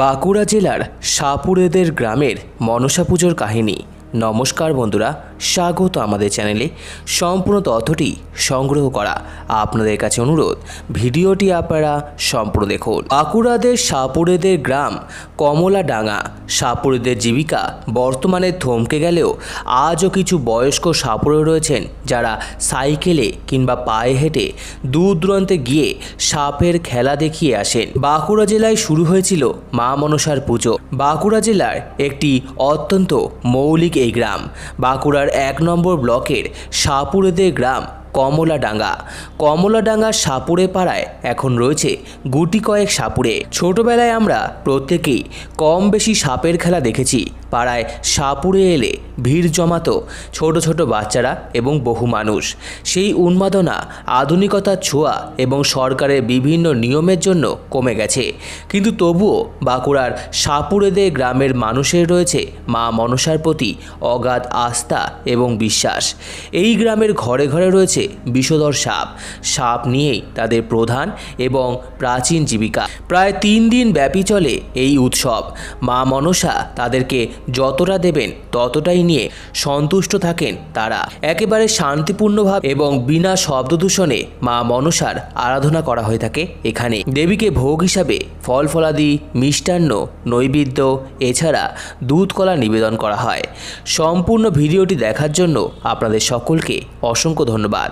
বাঁকুড়া জেলার সাপুরেদের গ্রামের মনসা পুজোর কাহিনী। নমস্কার বন্ধুরা স্বাগত আমাদের চ্যানেলে। সম্পূর্ণ তথ্যটি সংগ্রহ করা আপনাদের কাছে অনুরোধ। ভিডিওটি আপনারা সম্পূর্ণ দেখুন। বাঁকুড়াদের সাপুরেদের গ্রাম, কমলাডাঙ্গা সাপুরেদের জীবিকা বর্তমানে থমকে গেলেও আজও কিছু বয়স্ক সাপুরে রয়েছেন যারা সাইকেলে কিংবা পায়ে হেঁটে দূর দূরান্তে গিয়ে সাপের খেলা দেখিয়ে আসেন। বাঁকুড়া জেলায় শুরু হয়েছিল মা মনসার পুজো। বাঁকুড়া জেলার একটি অত্যন্ত মৌলিক এই গ্রাম। বাঁকুড়ার এক নম্বর ব্লকের শাহপুরেদের গ্রাম। কমলাডাঙ্গা। কমলাডাঙ্গা সাপুরে পাড়ায় এখন রয়েছে গুটি কয়েক সাপুরে ছোটবেলায় আমরা প্রত্যেকেই কম বেশি সাপের খেলা দেখেছি। পাড়ায় সাপুরে এলে ভিড় জমাতো ছোট ছোট বাচ্চারা এবং বহু মানুষ। সেই উন্মাদনা, আধুনিকতার ছোঁয়া এবং সরকারের বিভিন্ন নিয়মের জন্য কমে গেছে। কিন্তু তবুও বাঁকুড়ার সাপুরেদে গ্রামের মানুষের রয়েছে মা মনসার প্রতি অগাধ আস্থা এবং বিশ্বাস। এই গ্রামের ঘরে ঘরে রয়েছে বিষধর সাপ। সাপ নিয়েই তাদের প্রধান এবং প্রাচীন জীবিকা। প্রায় তিন দিন ব্যাপী চলে এই উৎসব। মা মনসা তাদেরকে যতটা দেবেন ততটাই নিয়ে সন্তুষ্ট থাকেন তারা। একেবারে শান্তিপূর্ণভাবে এবং বিনা শব্দ দূষণে মা মনসার আরাধনা করা হয়ে থাকে এখানে। দেবীকে ভোগ হিসাবে ফল ফলাদি মিষ্টান্ন, নৈবেদ্য, এছাড়া দুধ কলা নিবেদন করা হয়। সম্পূর্ণ ভিডিওটি দেখার জন্য আপনাদের সকলকে অসংখ্য ধন্যবাদ।